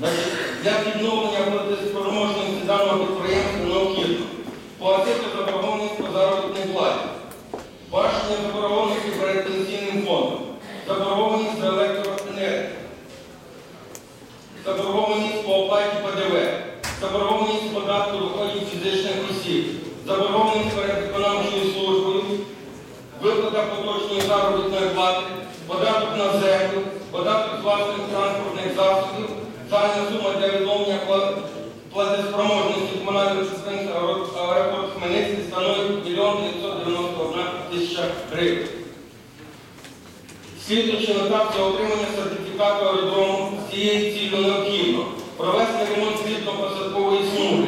для відновлення платоспроможності даного підприємства необхідно платити заборгованість по заробітній платі, бачення заборгованості перед пенсійним фондом, заборгованість за електроенергію, заборгованість по оплаті ПДВ, заборгованість податку доходів фізичних осіб, заборгованість перед виконавчою службою, виплата поточної заробітної плати, податок на землю, податок з власних транспортних засобів, загальна сума для відновлення пла- платоспроможності комунального підприємства «Аеро- аеропорт Хмельницький становить 1 991 тисяча гривень. Слідуючи етап для отримання сертифікату аеродрому з цією цілею необхідно провести ремонт світло-посадкової смуги,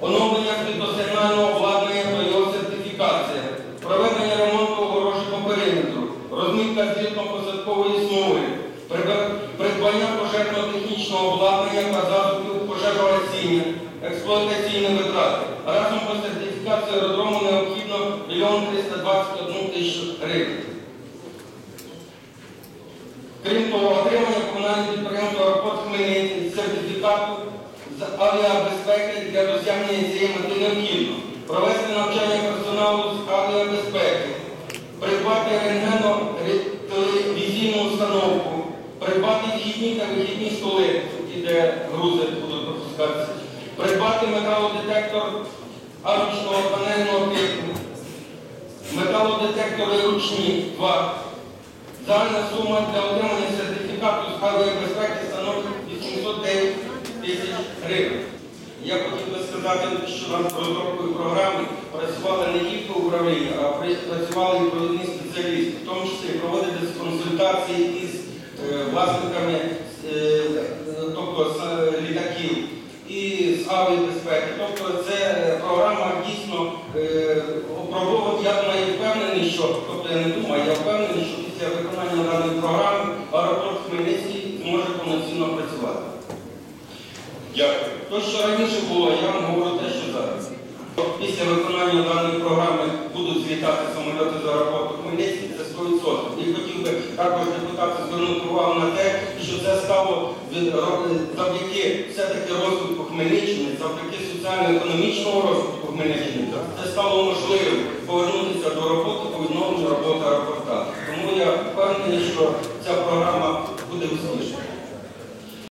оновлення світлосигнального обладнання та його сертифікація, проведення ремонту огорожі по периметру, розмітка світло-посадкової смуги, придбання пожежно-технічного обладнання та засобів пожежогасіння, експлуатаційні витрати. Разом по сертифікації аеродрому необхідно 1 321 тисячу гривень. Крім того, отримання комунального підприємства «Аеропорт Хмельницький» сертифікату з авіабезпеки для досягнення цієї мети необхідно. Провести навчання персоналу з авіабезпеки, придбати рентгено-телевізійну установку, придбати та вихідні столи, де грузи будуть пропускатися, придбати металодетектор арочного панельного типу, металодетектори ручні 2. Загальна сума для отримання сертифікату з авіабезпеки становить 809 тисяч гривень. Я хотів би сказати, що над розробкою програми працювали не тільки управління, а працювали і провідні спеціалісти, в тому числі проводились консультації із власниками е, тобто з е, літаків і з авіабезпеки. Тобто це е, програма дійсно опробована. Я думаю, впевнений, що тобто я не думаю, я впевнений, що після виконання даної програми аеропорт Хмельницький зможе повноцінно працювати. Дякую. То, що раніше було, я вам говорю те, що зараз. Після виконання даної програми будуть злітати самоліти з аеропорту Хмельницький, це 100%. І хотів би також депутати звернути на те, що це стало завдяки все-таки розвитку Хмельниччини, завдяки соціально-економічному розвитку Хмельниччини. Це стало можливим повернутися до роботи по відновленню роботи